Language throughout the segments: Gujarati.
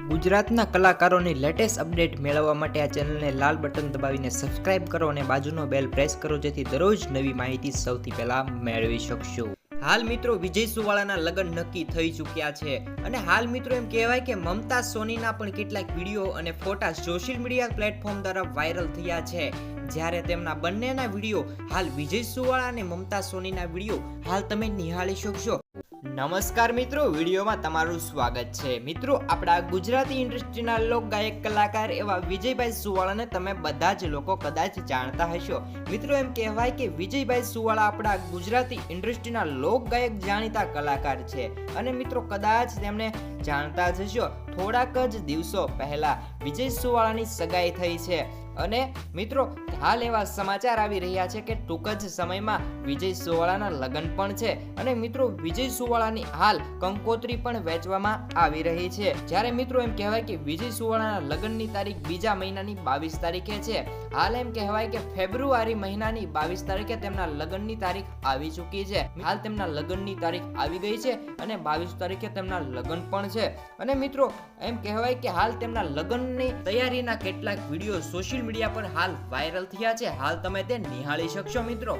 ગુજરાતના કલાકારોની લેટેસ્ટ અપડેટ મેળવવા માટે આ ચેનલને લાલ બટન દબાવીને સબસ્ક્રાઇબ કરો અને બાજુનો બેલ પ્રેસ કરો જેથી દરરોજ નવી માહિતી સૌથી પહેલા મેળવી શકશો. હાલ મિત્રો વિજય સુવાળાના લગ્ન નક્કી થઈ ચૂક્યા છે અને હાલ મિત્રો એમ કહેવાય કે મમતા સોનીના પણ કેટલાક વીડિયો અને ફોટા સોશિયલ મીડિયા પ્લેટફોર્મ દ્વારા વાયરલ થયા છે. જ્યારે તેમના બંનેના વીડિયો હાલ વિજય સુવાળા અને મમતા સોનીના વીડિયો હાલ તમે નિહાળી શકશો. નમસ્કાર મિત્રો, વિડીયોમાં તમારું સ્વાગત છે. મિત્રો, આપણા ગુજરાતી ઇન્ડસ્ટ્રીના લોક ગાયક કલાકાર એવા વિજયભાઈ સુવાળાને તમે બધા જ લોકો કદાચ જાણતા હશો. મિત્રો, એમ કહેવાય કે વિજયભાઈ સુવાળા આપણા ગુજરાતી ઇન્ડસ્ટ્રીના લોક ગાયક જાણીતા કલાકાર છે. અને મિત્રો, કદાચ તેમને જાણતા જ હશો, થોડાક જ દિવસો પહેલા વિજય સુવાળાની સગાઈ થઈ છે. અને મિત્રો, હાલ એવા સમાચાર આવી રહ્યા છે કે ટૂંક જ સમયમાં વિજય સુવાળાના લગ્ન પણ છે. અને મિત્રો, વિજય સુવાળાની હાલ કંકોત્રી પણ વેચવામાં આવી રહી છે. જ્યારે મિત્રો એમ કહેવાય કે વિજય સુવાળાના લગ્નની તારીખ બીજા મહિનાની બાવીસ તારીખે છે. હાલ એમ કહેવાય કે ફેબ્રુઆરી મહિનાની બાવીસ તારીખે તેમના લગ્નની તારીખ આવી ચૂકી છે. હાલ તેમના લગ્નની તારીખ આવી ગઈ છે અને બાવીસ તારીખે તેમના લગ્ન પણ છે. અને મિત્રો, એમ કહેવાય કે હાલ તેમના લગ્નની તૈયારીના કેટલાક વીડિયો સોશિયલ મીડિયા પર હાલ વાયરલ થયા છે. હાલ તમે તે નિહાળી શકશો મિત્રો.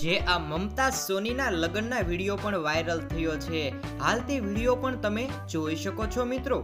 જે આ મમતા સોનીના લગ્નના વીડિયો પણ વાયરલ થયો છે. હાલ તે વીડિયો પણ તમે જોઈ શકો છો મિત્રો.